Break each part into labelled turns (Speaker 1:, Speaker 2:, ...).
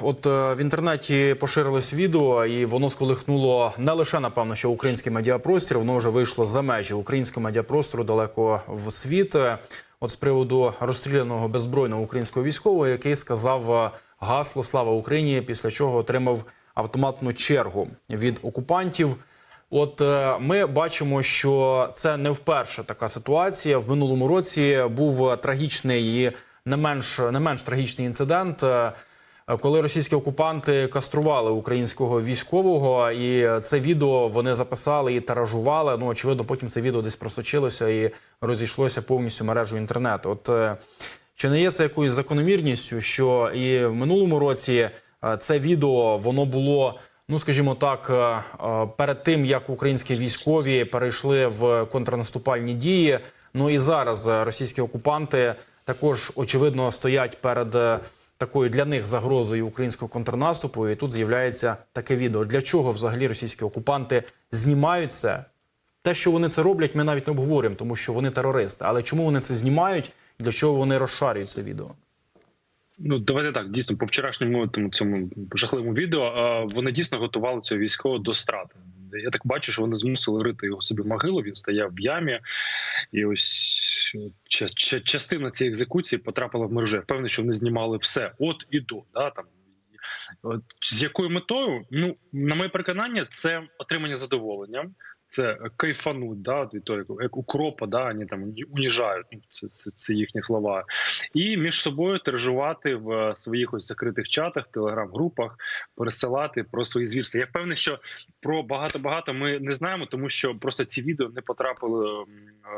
Speaker 1: От е, в інтернеті поширилось відео, і воно сколихнуло не лише напевно, що український медіапростір, воно вже вийшло за межі українського медіапростору далеко в світ. От з приводу розстріляного беззбройного українського військового, який сказав е, гасло Слава Україні, після чого отримав автоматну чергу від окупантів. От е, ми бачимо, що це не вперше така ситуація. В минулому році був трагічний і не менш не менш трагічний інцидент. Е, Коли російські окупанти кастрували українського військового, і це відео вони записали і тиражували. Ну очевидно, потім це відео десь просочилося і розійшлося повністю мережу інтернету. От е, чи не є це якоюсь закономірністю, що і в минулому році е, це відео воно було, ну скажімо так, перед тим як українські військові перейшли в контрнаступальні дії. Ну і зараз російські окупанти також очевидно стоять перед такою для них загрозою українського контрнаступу. І тут з'являється таке відео. Для чого взагалі російські окупанти знімають це? Те, що вони це роблять, ми навіть не обговорюємо, тому що вони терористи. Але чому вони це знімають? Для чого вони розшарюють це відео?
Speaker 2: Ну, давайте так. Дійсно, по вчорашньому цьому жахливому відео вони дійсно готували цього військового до страти. Я так бачу, що вони змусили рити його собі могилу. Він стояв в ямі, і ось ча- частина цієї екзекуції потрапила в мережу. Я Певний, що вони знімали все от і до. Да, там. От, з якою метою? Ну, на моє переконання, це отримання задоволення. Це кайфануть, да, від того, як, укропа, да, вони там уніжають. Ну, це, це, це їхні слова і між собою тиражувати в своїх ось закритих чатах, телеграм-групах, пересилати про свої звірства. Я впевнений, що про багато багато ми не знаємо, тому що просто ці відео не потрапили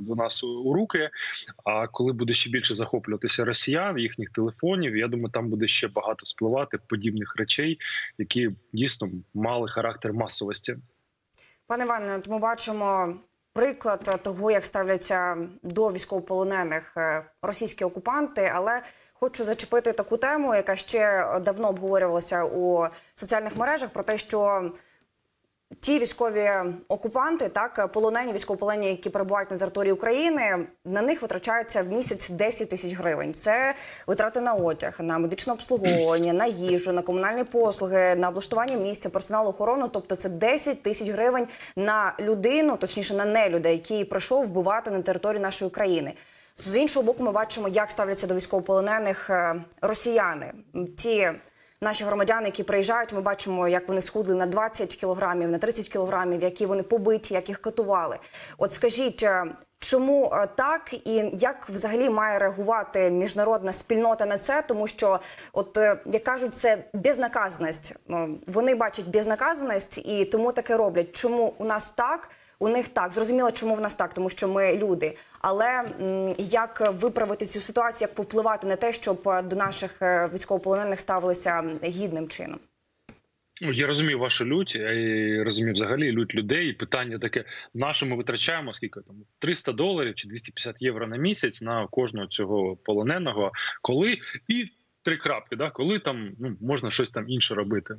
Speaker 2: до нас у руки. А коли буде ще більше захоплюватися росіян, їхніх телефонів, я думаю, там буде ще багато спливати подібних речей, які дійсно мали характер масовості.
Speaker 3: Пане Іване, от ми бачимо приклад того, як ставляться до військовополонених е, російські окупанти, але хочу зачепити таку тему, яка ще давно обговорювалася у соціальних мережах, про те, що ті військові окупанти, так полонені військовополонені, які перебувають на території України, на них витрачається в місяць 10 тисяч гривень. Це витрати на одяг, на медичне обслуговування, на їжу, на комунальні послуги, на облаштування місця, персоналу охорону. Тобто це 10 тисяч гривень на людину, точніше на нелюда, який прийшов вбивати на території нашої країни. З іншого боку, ми бачимо, як ставляться до військовополонених е, росіяни. Ті наші громадяни, які приїжджають, ми бачимо, як вони схудли на 20 кілограмів, на 30 кілограмів, які вони побиті, як їх катували. От скажіть, е, чому е, так і як взагалі має реагувати міжнародна спільнота на це? Тому що, от е, як кажуть, це безнаказаність. Вони бачать безнаказаність і тому таке роблять. Чому у нас так? У них так зрозуміло, чому в нас так, тому що ми люди. Але як виправити цю ситуацію, як повпливати на те, щоб е, до наших е, військовополонених ставилися гідним чином?
Speaker 2: Ну, я розумію вашу лють, я розумію взагалі лють людей. Питання таке: на що ми витрачаємо скільки там 300 доларів чи 250 євро на місяць на кожного цього полоненого, коли і три крапки, да, коли там ну можна щось там інше робити.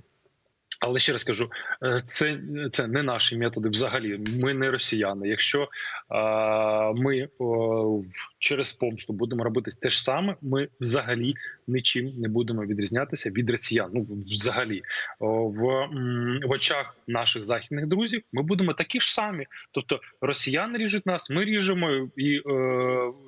Speaker 2: Але ще раз кажу, е, це, це не наші методи. Взагалі, ми не росіяни. Якщо а, ми о, через помсту будемо робити те ж саме, ми взагалі нічим не будемо відрізнятися від росіян. Ну взагалі, в, в очах наших західних друзів ми будемо такі ж самі. Тобто росіяни ріжуть нас, ми ріжемо, і е,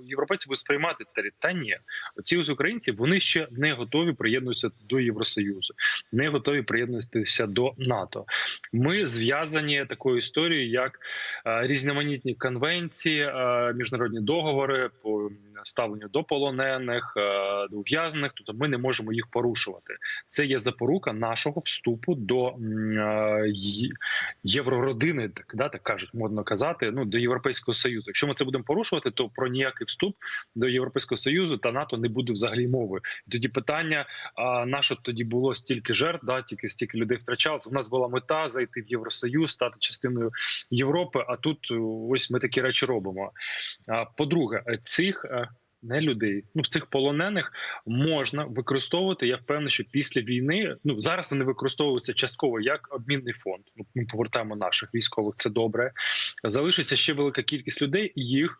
Speaker 2: європейці будуть сприймати та, ні. Ці ось українці вони ще не готові приєднуватися до Євросоюзу, не готові приєднуватися до НАТО. Ми зв'язані такою історією, як е, різноманітні конвенції, е, міжнародні договори по ставленню до полонених, е, до ув'язнених. Тобто ми не можемо їх порушувати. Це є запорука нашого вступу до е, єврородини, так да так кажуть, модно казати. Ну до європейського союзу. Якщо ми це будемо порушувати, то про ніякий вступ до європейського союзу та НАТО не буде взагалі мови. І тоді питання: а на що тоді було стільки жертв, да тільки стільки людей втрачалося. У нас була мета зайти в Євросоюз, стати частиною Європи. А тут е, ось ми такі речі робимо. По-друге, цих не людей. Ну цих полонених можна використовувати. Я впевнений, що після війни ну зараз вони використовуються частково як обмінний фонд. Ну ми повертаємо наших військових. Це добре. Залишиться ще велика кількість людей. Їх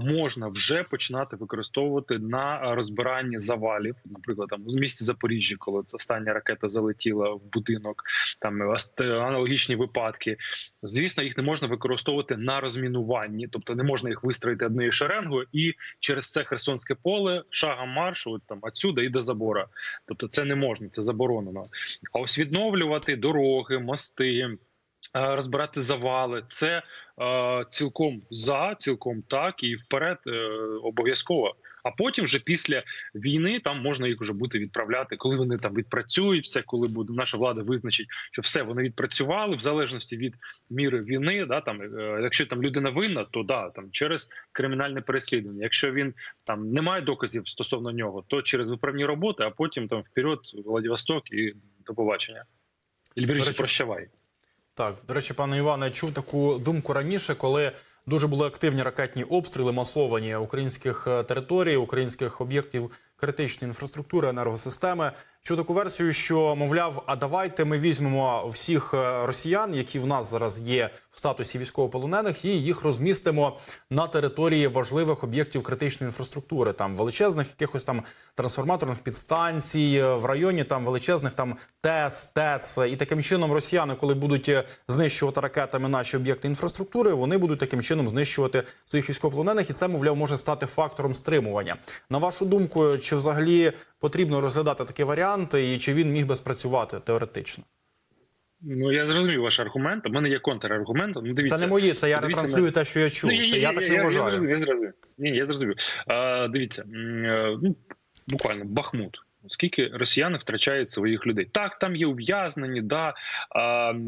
Speaker 2: можна вже починати використовувати на розбиранні завалів. Наприклад, там у місті Запоріжжя, коли остання ракета залетіла в будинок, там аналогічні випадки. Звісно, їх не можна використовувати на розмінуванні, тобто не можна їх вистроїти однією шеренгою і через це Херсонське поле шагом маршу, от там отсюда і до забора. Тобто, це не можна, це заборонено. А ось відновлювати дороги, мости. Е, Розбирати завали, це е, цілком за, цілком так і вперед е, обов'язково. А потім, вже після війни, там можна їх вже бути відправляти, коли вони там відпрацюють все, коли буде наша влада визначить, що все вони відпрацювали в залежності від міри війни. Да там, е, якщо там людина винна, то да там через кримінальне переслідування. Якщо він там не має доказів стосовно нього, то через виправні роботи, а потім там вперед, Владивосток і до побачення. І
Speaker 1: До
Speaker 2: більше
Speaker 1: речі,
Speaker 2: прощавай.
Speaker 1: Так, до речі, пане Іване, чув таку думку раніше, коли дуже були активні ракетні обстріли, масовані українських е, територій, українських об'єктів критичної інфраструктури, енергосистеми. Чув таку версію, що мовляв, а давайте ми візьмемо всіх е, росіян, які в нас зараз є в статусі військовополонених, і їх розмістимо на території важливих об'єктів критичної інфраструктури, там величезних якихось там трансформаторних підстанцій е, в районі, там величезних там ТЕС, ТЕЦ. І таким чином росіяни, коли будуть е, знищувати ракетами наші об'єкти інфраструктури, вони будуть таким чином знищувати своїх військовополонених, і це мовляв може стати фактором стримування. На вашу думку, чи взагалі потрібно розглядати такий варіант, і чи він міг би спрацювати теоретично?
Speaker 2: Ну я зрозумів ваш аргумент. У мене є контраргумент. Ну дивіться,
Speaker 1: Це не мої, це я
Speaker 2: подивіться
Speaker 1: ретранслюю
Speaker 2: на-
Speaker 1: те, що я чув.
Speaker 2: Ну,
Speaker 1: Це я так не вважаю.
Speaker 2: Я, я зрозумів. Ні, я зрозумів. А, дивіться, ну буквально Бахмут. Скільки росіяни втрачають своїх людей? Так, там є ув'язнені, да,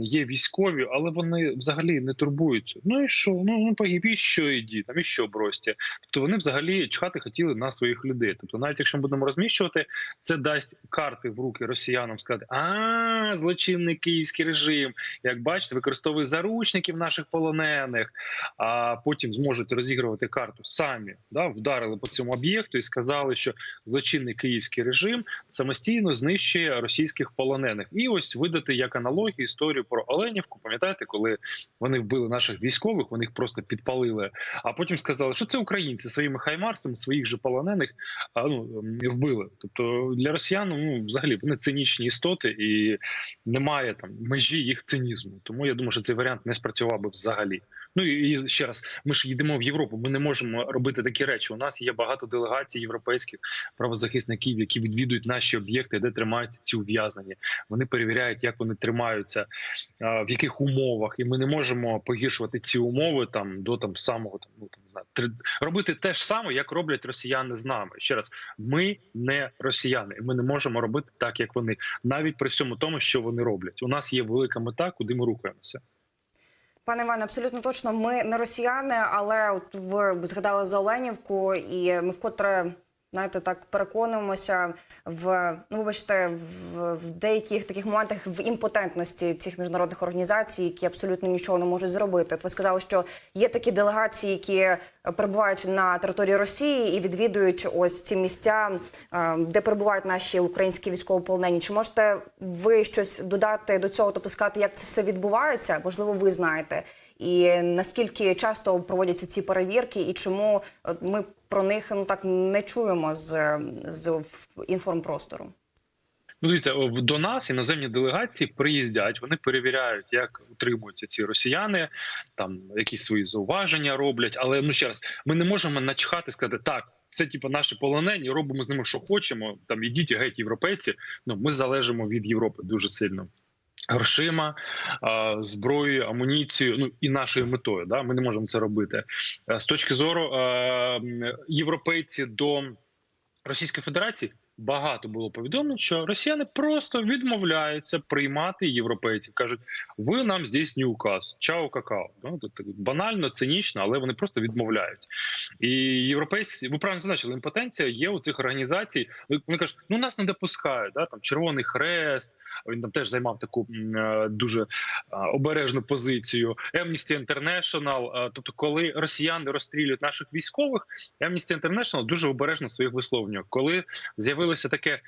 Speaker 2: є військові, але вони взагалі не турбуються. Ну і що? Ну, ну погиб, і що іді, там і що бросьте. Тобто вони взагалі чхати хотіли на своїх людей. Тобто, навіть якщо ми будемо розміщувати, це дасть карти в руки росіянам сказати: а злочинний київський режим, як бачите, використовує заручників наших полонених, а потім зможуть розігрувати карту самі. Да, вдарили по цьому об'єкту і сказали, що злочинний київський режим самостійно знищує російських полонених. І ось видати як аналогію історію про Оленівку. Пам'ятаєте, коли вони вбили наших військових, вони їх просто підпалили. А потім сказали, що це українці своїми хаймарсами своїх же полонених а, ну, вбили. Тобто для росіян ну взагалі вони цинічні істоти, і немає там межі їх цинізму. Тому я думаю, що цей варіант не спрацював би взагалі. Ну і ще раз, ми ж їдемо в Європу. Ми не можемо робити такі речі. У нас є багато делегацій європейських правозахисників, які відвідують наші об'єкти, де тримаються ці ув'язнені. Вони перевіряють, як вони тримаються, в яких умовах, і ми не можемо погіршувати ці умови там до там самого там ну там не знаю, три робити те ж саме, як роблять росіяни з нами. Ще раз, ми не росіяни, і ми не можемо робити так, як вони, навіть при всьому тому, що вони роблять. У нас є велика мета, куди ми рухаємося.
Speaker 3: Пане Іване, абсолютно точно. Ми не росіяни, але от ви згадали за Оленівку, і ми вкотре знаєте, так переконуємося в ну, вибачте, в, в деяких таких моментах в імпотентності цих міжнародних організацій, які абсолютно нічого не можуть зробити. От ви сказали, що є такі делегації, які перебувають на території Росії і відвідують ось ці місця, е, де перебувають наші українські військовополонені. Чи можете ви щось додати до цього, тобто сказати, як це все відбувається? Можливо, ви знаєте. І наскільки часто проводяться ці перевірки, і чому ми про них ну так не чуємо з, з інформпростору?
Speaker 2: Ну, дивіться, до нас іноземні делегації приїздять, вони перевіряють, як утримуються ці росіяни, там якісь свої зауваження роблять. Але ну ще раз, ми не можемо начхати, сказати так. Це типу наші полонені, робимо з ними, що хочемо. Там ідіть геть, європейці. Ну ми залежимо від Європи дуже сильно. Грошима, зброєю, амуніцією, ну і нашою метою. Да, ми не можемо це робити. Е, З точки зору е, європейці до Російської Федерації багато було повідомлень, що росіяни просто відмовляються приймати європейців. кажуть, ви нам не указ, чао какао. Ну банально, цинічно, але вони просто відмовляють. І європейці, ви правильно зазначили, імпотенція є у цих організацій. Вони кажуть, ну нас не допускають. Да? Там Червоний Хрест. Він там теж займав таку е, дуже е, обережну позицію. Amnesty International. е, Тобто, коли росіяни розстрілюють наших військових, Amnesty International дуже обережно своїх висловлюваннях. Коли з'явилося таке е,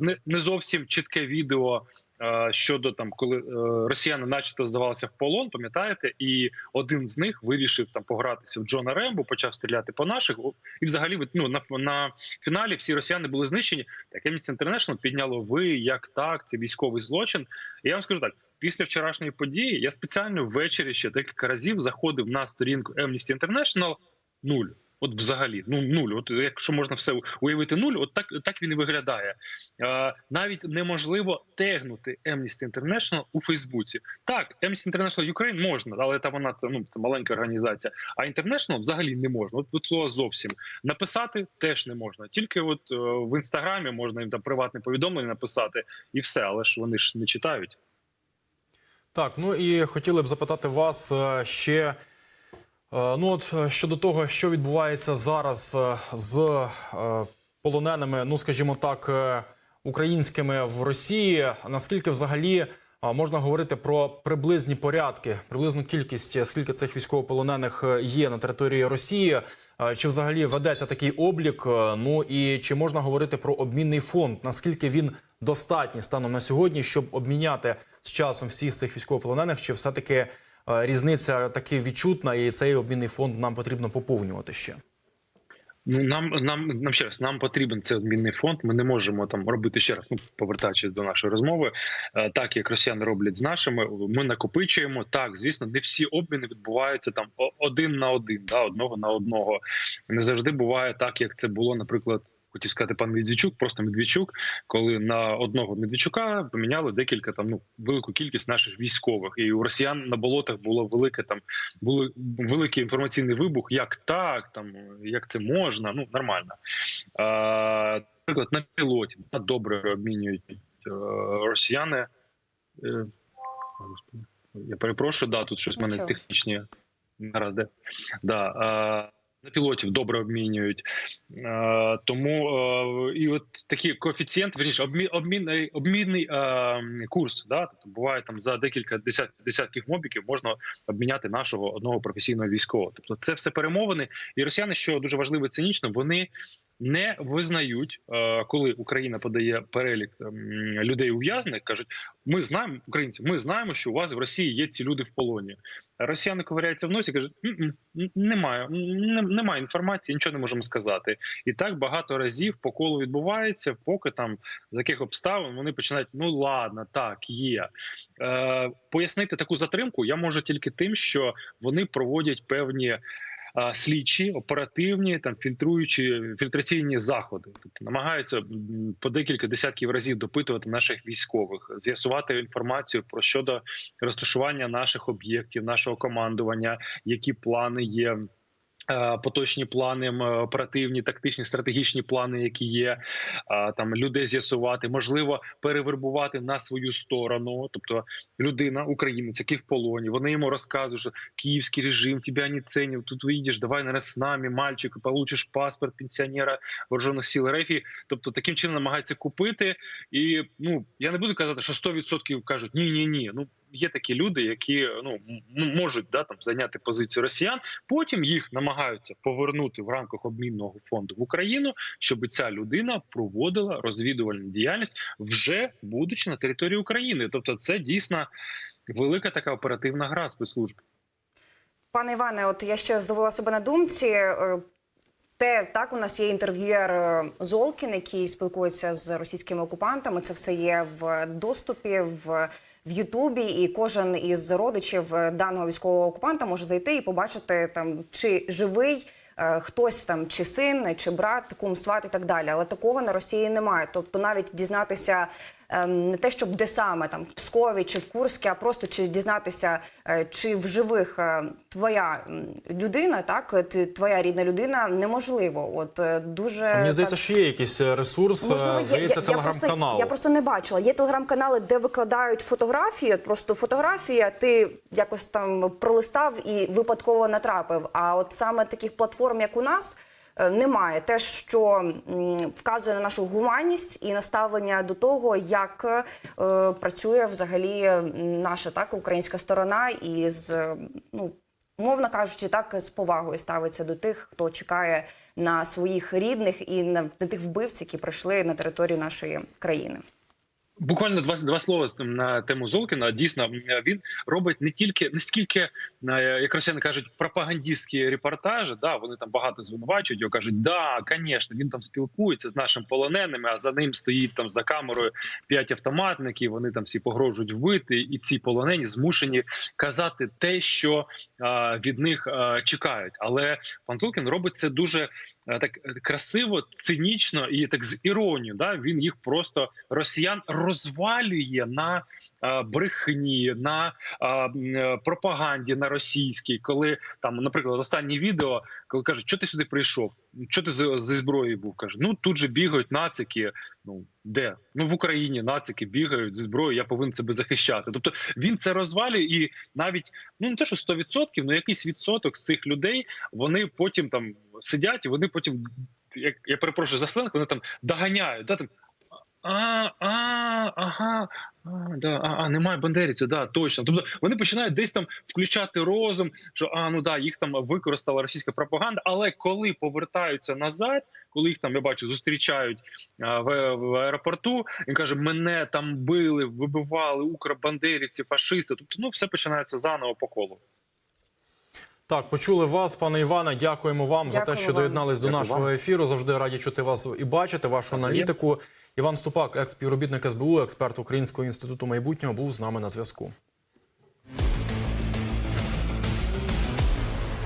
Speaker 2: не, не зовсім чітке відео. е, Щодо там, коли е, росіяни, начебто, здавалися в полон, пам'ятаєте, і один з них вирішив там погратися в Джона Рембо, почав стріляти по наших. І взагалі ну, на, на фіналі всі росіяни були знищені. Так Amnesty International підняло ви як так, це військовий злочин. І я вам скажу так: після вчорашньої події я спеціально ввечері ще декілька разів заходив на сторінку Amnesty International нуль. От взагалі, ну нуль. От якщо можна все уявити нуль, от так так він і виглядає. Е, навіть неможливо тегнути Amnesty International у Фейсбуці. Так, Amnesty International Ukraine можна, але там вона це ну це маленька організація. А International взагалі не можна. От, от цього зовсім написати теж не можна. Тільки от е, в інстаграмі можна їм там приватне повідомлення написати і все, але ж вони ж не читають.
Speaker 1: Так, ну і хотіли б запитати вас е, ще. Е, Ну, от е, щодо того, що відбувається зараз е, з полоненими, ну скажімо так, українськими в Росії, наскільки взагалі можна говорити про приблизні порядки, приблизну кількість, скільки цих військовополонених є на території Росії? Чи взагалі ведеться такий облік? Ну і чи можна говорити про обмінний фонд? Наскільки він достатній станом на сьогодні, щоб обміняти з часом всіх цих військовополонених? Чи все таки різниця таки відчутна, і цей обмінний фонд нам потрібно поповнювати ще?
Speaker 2: Ну нам нам нам ще раз нам потрібен цей обмінний фонд. Ми не можемо там робити ще раз. Ну повертаючись до нашої розмови, е, так як росіяни роблять з нашими, ми накопичуємо. Так, звісно, не всі обміни відбуваються там один на один, да, одного на одного. Не завжди буває так, як це було, наприклад. Хотів сказати пан Медведчук, просто Медведчук, коли на одного Медведчука поміняли декілька там ну велику кількість наших військових, і у росіян на болотах було велике там були великий інформаційний вибух. Як так, там як це можна? Ну нормально. А, Наприклад, на пілоті да, добре обмінюють е, росіяни. Е, я перепрошую, да, тут щось в мене технічні нараз, де да. Пілотів добре обмінюють, Е, тому е, і от такий коефіцієнт, верніше, обмін, обмінний, обмінний е, курс. Да? Тобто буває там за декілька десят, десятків мобіків можна обміняти нашого одного професійного військового. Тобто, це все перемовини. І росіяни, що дуже важливо цинічно, вони не визнають, е, коли Україна подає перелік ем, людей ув'язнених, кажуть: ми знаємо, українці, ми знаємо, що у вас в Росії є ці люди в полоні. Росіяни ковиряються в носі, кажуть: «М-м, н- немає, немає інформації, нічого не можемо сказати. І так багато разів по колу відбувається, поки там з яких обставин вони починають: ну ладно, так є. Е, пояснити таку затримку я можу тільки тим, що вони проводять певні. Слідчі, оперативні, там фільтруючі фільтраційні заходи, тобто намагаються по декілька десятків разів допитувати наших військових, з'ясувати інформацію про щодо розташування наших об'єктів, нашого командування, які плани є. Е, Поточні плани, оперативні, тактичні, стратегічні плани, які є, там людей з'ясувати, можливо, перевербувати на свою сторону. Тобто людина, українець, який в полоні, вони йому розказують, що київський режим тебе не цінив, тут виїдеш, давай наверное, з нами, мальчик, получиш паспорт пенсіонера вооружених сил РФ. Тобто таким чином намагаються купити. І ну я не буду казати, що 100% кажуть ні, ні, ні. Ну є такі люди, які ну можуть да там зайняти позицію росіян. Потім їх намагаються повернути в рамках обмінного фонду в Україну, щоб ця людина проводила розвідувальну діяльність, вже будучи на території України. Тобто, це дійсно велика така оперативна гра спецслужб.
Speaker 3: Пане Іване, от я ще зловила себе на думці. е, Те так у нас є інтерв'юєр е, Золкін, який спілкується з російськими окупантами. Це все є в доступі в. В Ютубі і кожен із родичів е, даного військового окупанта може зайти і побачити там, чи живий е, хтось там, чи син, чи брат, кум, сват і так далі. Але такого на Росії немає. Тобто, навіть дізнатися не те, щоб де саме там в Пскові чи в Курську, а просто чи дізнатися, е, чи в живих е, твоя людина, так ти- твоя рідна людина, неможливо. От е, дуже
Speaker 1: Мені здається,
Speaker 3: так,
Speaker 1: що є якийсь е, ресурс,
Speaker 3: Можливо,
Speaker 1: е,
Speaker 3: є.
Speaker 1: здається,
Speaker 3: я, я, просто,
Speaker 1: телеграм-канал.
Speaker 3: я просто не бачила. Є телеграм-канали, де викладають фотографії. От просто фотографія, ти якось там пролистав і випадково натрапив. А от саме таких платформ, як у нас. Е, Немає те, що вказує на нашу гуманність і наставлення до того, як е, працює взагалі наша так українська сторона, і з ну умовно кажучи, так з повагою ставиться до тих, хто чекає на своїх рідних і на, тих вбивців, які прийшли на територію нашої країни.
Speaker 2: Буквально два два слова на тему Золкіна. Дійсно, він робить не тільки не стільки, як росіяни кажуть, пропагандистські репортажі. Да, вони там багато звинувачують. Його кажуть, да, звісно, він там спілкується з нашими полоненими, а за ним стоїть там за камерою п'ять автоматників. Вони там всі погрожують вбити, і ці полонені змушені казати те, що е, від них е, чекають. Але пан Золкін робить це дуже е, так е, красиво, цинічно і так з іронією. Да, він їх просто росіян розвалює на е, брехні, на е, м, е, пропаганді на російській, коли там, наприклад, останнє відео, коли кажуть, що ти сюди прийшов? Що ти зі зброєю був? каже, ну тут же бігають нацики. Ну де? Ну в Україні нацики бігають зі зброєю, я повинен себе захищати. Тобто він це розвалює, і навіть ну не те, що 100%, ну якийсь відсоток з цих людей вони потім там сидять, і вони потім, як я перепрошую за сленг, вони там доганяють. Да, там, а, а, ага, а, да, а, а, немає бандерівців, да, точно. Тобто вони починають десь там включати розум, що а ну да, їх там використала російська пропаганда. Але коли повертаються назад, коли їх там я бачу, зустрічають а, в, в аеропорту, він каже: мене там били, вибивали укробандерівці, фашисти. Тобто, ну все починається заново по колу.
Speaker 1: Так, почули вас, пане Іване. Дякуємо вам за те, що
Speaker 3: вам.
Speaker 1: доєднались до
Speaker 2: Дякую
Speaker 1: нашого
Speaker 2: вам.
Speaker 1: ефіру. Завжди раді чути вас і бачити вашу аналітику. Іван Ступак, експівробітник СБУ, експерт Українського інституту майбутнього, був з нами на зв'язку.